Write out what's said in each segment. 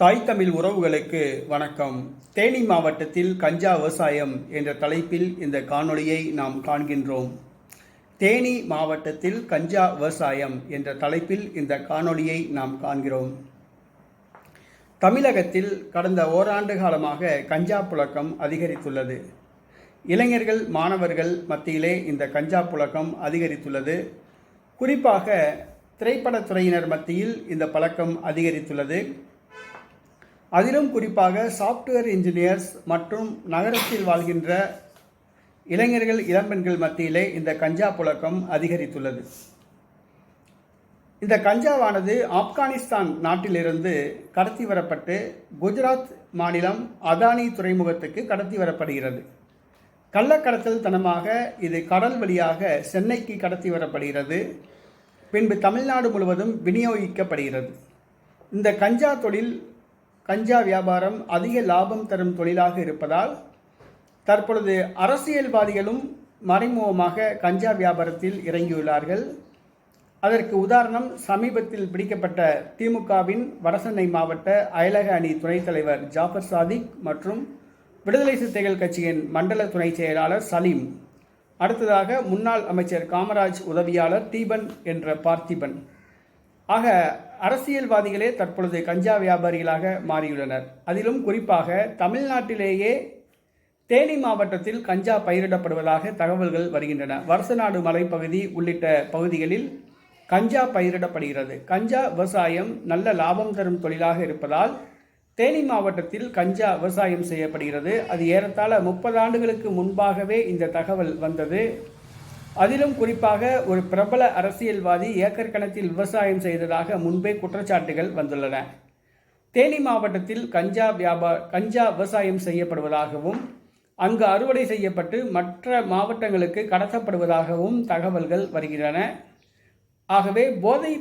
தாய் தமிழ் உறவுகளுக்கு வணக்கம். தேனி மாவட்டத்தில் கஞ்சா விவசாயம் என்ற தலைப்பில் இந்த காணொளியை நாம் காண்கின்றோம். தேனி மாவட்டத்தில் கஞ்சா விவசாயம் என்ற தலைப்பில் இந்த காணொளியை நாம் காண்கிறோம். தமிழகத்தில் கடந்த ஓராண்டு காலமாக கஞ்சா புழக்கம் அதிகரித்துள்ளது. இளைஞர்கள் மாணவர்கள் மத்தியிலே இந்த கஞ்சா புழக்கம் அதிகரித்துள்ளது. குறிப்பாக திரைப்படத்துறையினர் மத்தியில் இந்த பழக்கம் அதிகரித்துள்ளது. அதிலும் குறிப்பாக சாஃப்ட்வேர் இன்ஜினியர்ஸ் மற்றும் நகரத்தில் வாழ்கின்ற இளைஞர்கள் இளம்பெண்கள் மத்தியிலே இந்த கஞ்சா புழக்கம் அதிகரித்துள்ளது. இந்த கஞ்சாவானது ஆப்கானிஸ்தான் நாட்டிலிருந்து கடத்தி வரப்பட்டு குஜராத் மாநிலம் அதானி துறைமுகத்துக்கு கடத்தி வரப்படுகிறது. கள்ளக்கடத்தல் தனமாக இது கடல் வழியாக சென்னைக்கு கடத்தி வரப்படுகிறது. பின்பு தமிழ்நாடு முழுவதும் விநியோகிக்கப்படுகிறது. இந்த கஞ்சா தொழில் கஞ்சா வியாபாரம் அதிக லாபம் தரும் தொழிலாக இருப்பதால் தற்பொழுது அரசியல்வாதிகளும் மறைமுகமாக கஞ்சா வியாபாரத்தில் இறங்கியுள்ளார்கள். அதற்கு உதாரணம் சமீபத்தில் பிடிக்கப்பட்ட திமுகவின் வடசென்னை மாவட்ட அயலக அணி துணைத் தலைவர் ஜாஃபர் சாதிக் மற்றும் விடுதலை சிறுத்தைகள் கட்சியின் மண்டல துணை செயலாளர் சலீம். அடுத்ததாக முன்னாள் அமைச்சர் காமராஜ் உதவியாளர் தீபன் என்ற பார்த்திபன். ஆக அரசியல்வாதிகளே தற்பொழுது கஞ்சா வியாபாரிகளாக மாறியுள்ளனர். அதிலும் குறிப்பாக தமிழ்நாட்டிலேயே தேனி மாவட்டத்தில் கஞ்சா பயிரிடப்படுவதாக தகவல்கள் வருகின்றன. வருசநாடு மலைப்பகுதி உள்ளிட்ட பகுதிகளில் கஞ்சா பயிரிடப்படுகிறது. கஞ்சா விவசாயம் நல்ல லாபம் தரும் தொழிலாக இருப்பதால் தேனி மாவட்டத்தில் கஞ்சா விவசாயம் செய்யப்படுகிறது. அது ஏறத்தாழ முப்பது ஆண்டுகளுக்கு முன்பாகவே இந்த தகவல் வந்தது. அதிலும் குறிப்பாக ஒரு பிரபல அரசியல்வாதி ஏக்கர் கணக்கில் விவசாயம் செய்ததாக முன்பே குற்றச்சாட்டுகள் வந்துள்ளன. தேனி மாவட்டத்தில் கஞ்சா வியாபார கஞ்சா விவசாயம் செய்யப்படுவதாகவும் அங்கு அறுவடை செய்யப்பட்டு மற்ற மாவட்டங்களுக்கு கடத்தப்படுவதாகவும் தகவல்கள் வருகின்றன. ஆகவே போதை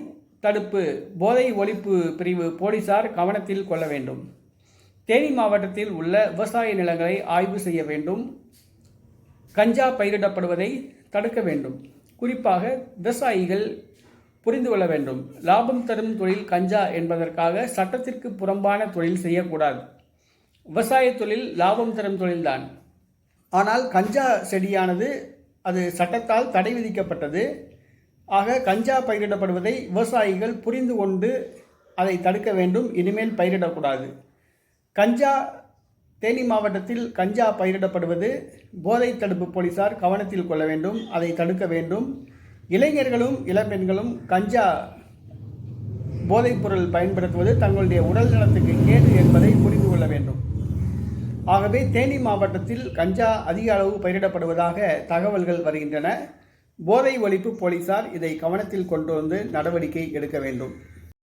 தடுப்பு போதை ஒழிப்பு பிரிவு போலீசார் கவனத்தில் கொள்ள வேண்டும். தேனி மாவட்டத்தில் உள்ள விவசாய நிலங்களை ஆய்வு செய்ய வேண்டும். கஞ்சா பயிரிடப்படுவதை தடுக்க வேண்டும். குறிப்பாக விவசாயிகள் புரிந்து கொள்ள வேண்டும். லாபம் தரும் தொழில் கஞ்சா என்பதற்காக சட்டத்திற்கு புறம்பான தொழில் செய்யக்கூடாது. விவசாய தொழில் லாபம் தரும் தொழில்தான். ஆனால் கஞ்சா செடியானது அது சட்டத்தால் தடை விதிக்கப்பட்டது. ஆக கஞ்சா பயிரிடப்படுவதை விவசாயிகள் புரிந்து கொண்டு அதை தடுக்க வேண்டும். இனிமேல் பயிரிடக்கூடாது. கஞ்சா தேனி மாவட்டத்தில் கஞ்சா பயிரிடப்படுவது போதை தடுப்பு போலீசார் கவனத்தில் கொள்ள வேண்டும் அதை தடுக்க வேண்டும். இளைஞர்களும் இளம்பெண்களும் கஞ்சா போதைப்பொருள் பயன்படுத்துவது தங்களுடைய உடல் நலத்துக்கு கேடு என்பதை புரிந்து கொள்ள வேண்டும். ஆகவே தேனி மாவட்டத்தில் கஞ்சா அதிக அளவு பயிரிடப்படுவதாக தகவல்கள் வருகின்றன. போதை ஒழிப்பு போலீசார் இதை கவனத்தில் கொண்டு வந்து நடவடிக்கை எடுக்க வேண்டும்.